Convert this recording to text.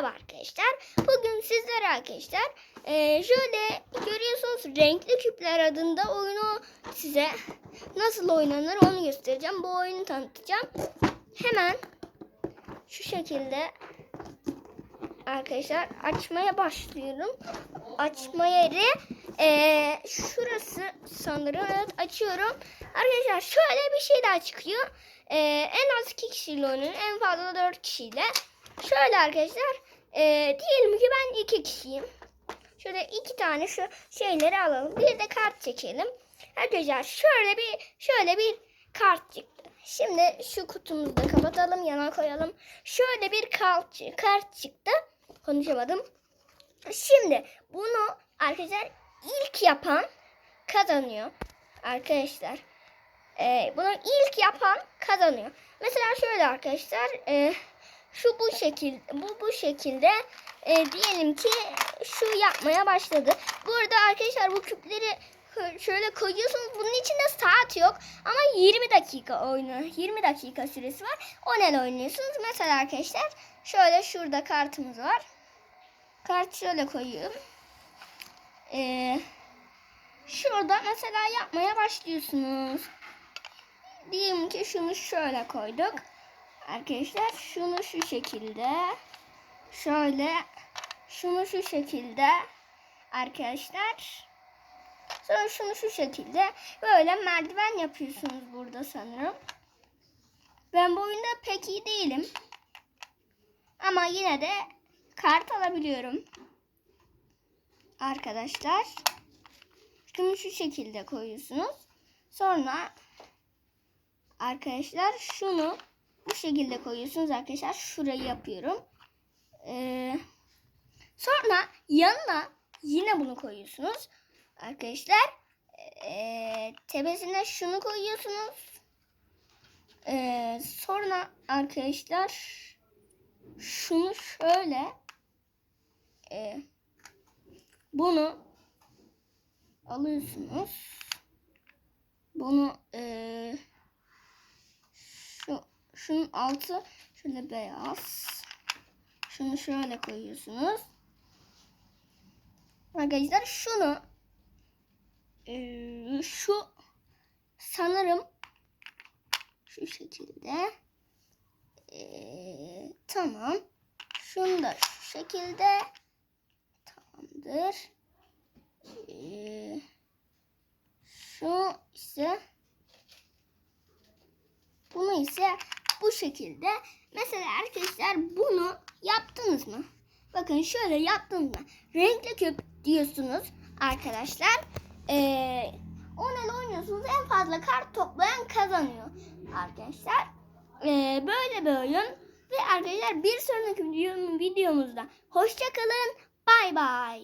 Merhaba arkadaşlar. Bugün sizlere arkadaşlar eee, şöyle görüyorsunuz renkli küpler adında oyunu size nasıl oynanır onu göstereceğim. Bu oyunu tanıtacağım. Hemen şu şekilde arkadaşlar açmaya başlıyorum. Açma yeri eee, şurası sanırım. Evet açıyorum. Arkadaşlar şöyle bir şey daha çıkıyor. Eee, en az iki kişiyle oynanır. En fazla dört kişiyle. Şöyle arkadaşlar. eee, diyelim ki ben iki kişiyim. Şöyle iki tane şu şeyleri alalım. Bir de kart çekelim. Arkadaşlar şöyle bir şöyle bir kart çıktı. Şimdi şu kutumuzu da kapatalım. Yana koyalım. Şöyle bir kart, kart çıktı. Konuşamadım. Şimdi bunu arkadaşlar ilk yapan kazanıyor. Arkadaşlar. Ee, bunu ilk yapan kazanıyor. Mesela şöyle arkadaşlar. e, şu bu şekilde bu bu şekilde e, diyelim ki şu yapmaya başladı. Bu arada arkadaşlar bu küpleri şöyle koyuyorsunuz. Bunun içinde saat yok ama 20 dakika oyunu 20 dakika süresi var. O ne oynuyorsunuz? Mesela arkadaşlar şöyle şurada kartımız var. Kart şöyle koyuyorum. Ee, şurada mesela yapmaya başlıyorsunuz. Diyelim ki şunu şöyle koyduk. Arkadaşlar şunu şu şekilde şöyle şunu şu şekilde arkadaşlar sonra şunu şu şekilde böyle merdiven yapıyorsunuz burada sanırım. Ben bu oyunda pek iyi değilim. Ama yine de kart alabiliyorum. Arkadaşlar şunu şu şekilde koyuyorsunuz. Sonra arkadaşlar şunu bu şekilde koyuyorsunuz arkadaşlar. Şurayı yapıyorum. Ee, sonra yanına yine bunu koyuyorsunuz. Arkadaşlar ee, tepesine şunu koyuyorsunuz. Ee, sonra arkadaşlar şunu şöyle ee, bunu alıyorsunuz. Bunu ee, şu şunun altı şöyle beyaz. Şunu şöyle koyuyorsunuz. Arkadaşlar şunu eee, şu sanırım şu şekilde eee, tamam. Şunu da şu şekilde tamamdır. Eee, şu ise bunu ise bu şekilde. Mesela arkadaşlar bunu yaptınız mı? Bakın şöyle yaptınız mı? Renkli küp diyorsunuz arkadaşlar. Ee, onunla oynuyorsunuz. En fazla kart toplayan kazanıyor arkadaşlar. Ee, böyle bir oyun. Ve arkadaşlar bir sonraki videomuzda hoşçakalın. Bay bay.